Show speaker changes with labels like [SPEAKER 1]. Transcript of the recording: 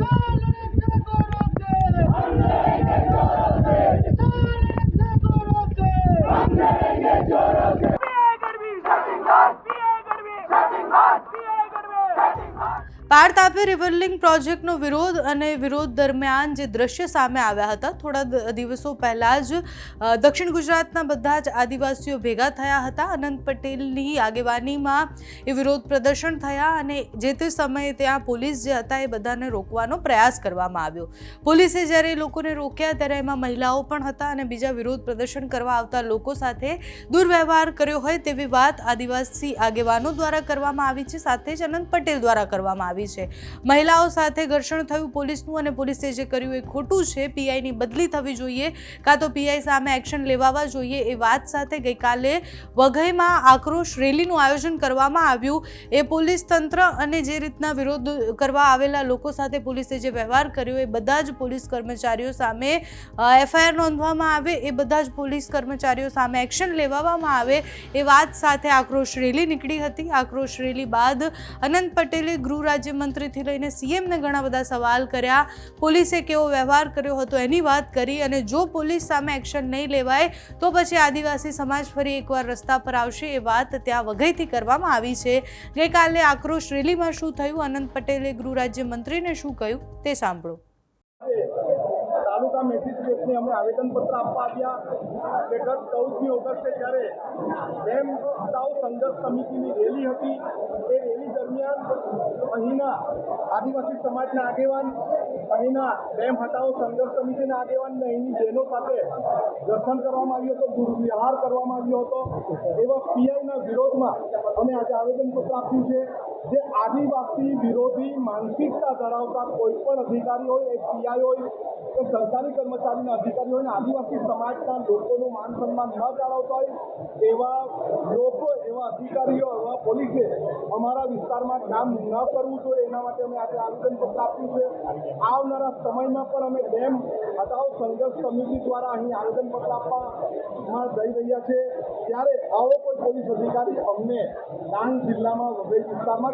[SPEAKER 1] Woo! પાર તાપી રિવરલિંગ પ્રોજેક્ટનો વિરોધ અને વિરોધ દરમિયાન જે દ્રશ્ય સામે આવ્યા હતા, થોડા દિવસો પહેલાં જ દક્ષિણ ગુજરાતના બધા જ આદિવાસીઓ ભેગા થયા હતા. અનંત પટેલની આગેવાનીમાં એ વિરોધ પ્રદર્શન થયા અને જે તે સમયે ત્યાં પોલીસ જે હતા એ બધાને રોકવાનો પ્રયાસ કરવામાં આવ્યો. પોલીસે જ્યારે એ લોકોને રોક્યા ત્યારે એમાં મહિલાઓ પણ હતા અને બીજા વિરોધ પ્રદર્શન કરવા આવતા લોકો સાથે દુર્વ્યવહાર કર્યો હોય તેવી વાત આદિવાસી આગેવાનો દ્વારા કરવામાં આવી છે, સાથે જ અનંત પટેલ દ્વારા કરવામાં આવી છે. મહિલાઓ સાથે ઘર્ષણ થયું પોલીસનું અને પોલીસે જે કર્યું એ ખોટું છે, પીઆઈની બદલી થવી જોઈએ, કાં તો પીઆઈ સામે એક્શન લેવાવા જોઈએ એ વાત સાથે ગઈકાલે વઘઈમાં આક્રોશ રેલીનું આયોજન કરવામાં આવ્યું. એ પોલીસ તંત્ર અને જે રીતના વિરોધ કરવા આવેલા લોકો સાથે પોલીસે જે વ્યવહાર કર્યો એ બધા જ પોલીસ કર્મચારીઓ સામે એફઆઈઆર નોંધવામાં આવે, એ બધા જ પોલીસ કર્મચારીઓ સામે એક્શન લેવામાં આવે એ વાત સાથે આક્રોશ રેલી નીકળી હતી. આક્રોશ રેલી બાદ અનંત પટેલે ગૃહ રાજ્યમંત્રીથી લઈને સીએમને ઘણા બધા સવાલ કર્યા. પોલીસે કેવો વ્યવહાર કર્યો હતો એની વાત કરી અને જો પોલીસ સામે એક્શન નહીં લેવાય, તો પછી આદિવાસી સમાજ ફરી એકવાર રસ્તા પર આવશે એ વાત ત્યાં વઘઈથી કરવામાં આવી છે. ગઈકાલે આક્રોશ રેલીમાં શું થયું? અનંત પટેલે ગૃહ રાજ્યમંત્રીને શું કહ્યું? તે સાંભળો.
[SPEAKER 2] તાલુકા મેજિસ્ટ્રેટને અમે આવેદનપત્ર આપવા આવ્યા. કે ગત ચૌદમી ઓગસ્ટે જ્યારે ડેમ હટાવ સંઘર્ષ સમિતિની રેલી હતી, એ રેલી દરમિયાન અહીંના આદિવાસી સમાજના આગેવાન, અહીંના ડેમ હટાવો સંઘર્ષ સમિતિના આગેવાન અહીંની જેનો સાથે દર્શન કરવામાં આવ્યું હતો, દુર્વ્યવહાર કરવામાં આવ્યો હતો, એવા પીઆઈના વિરોધમાં અમે આજે આવેદનપત્ર આપ્યું છે. જે આદિવાસી, વિરોધી, માનસિકતા ધરાવતા કોઈ પણ અધિકારી હોય, એ પીઆઈ હોય, કે સરકારી કર્મચારીના અધિકારી હોય ને આદિવાસી સમાજના લોકોનું માન સન્માન ન જાળવતા હોય, એવા લોકો, એવા અધિકારીઓ, એવા પોલીસે અમારા વિસ્તારમાં કામ ન કરવું જોઈએ. એના માટે અમે આજે આવેદનપત્ર આપ્યું છે. આવનારા સમયમાં પણ અમે ડેમ હટાવ સંઘર્ષ સમિતિ દ્વારા અહીં આવેદનપત્ર આપવામાં જઈ રહ્યા છે. ત્યારે આવો કોઈ પોલીસ અધિકારી અમને ડાંગ જિલ્લામાં વઘઈ વિસ્તારમાં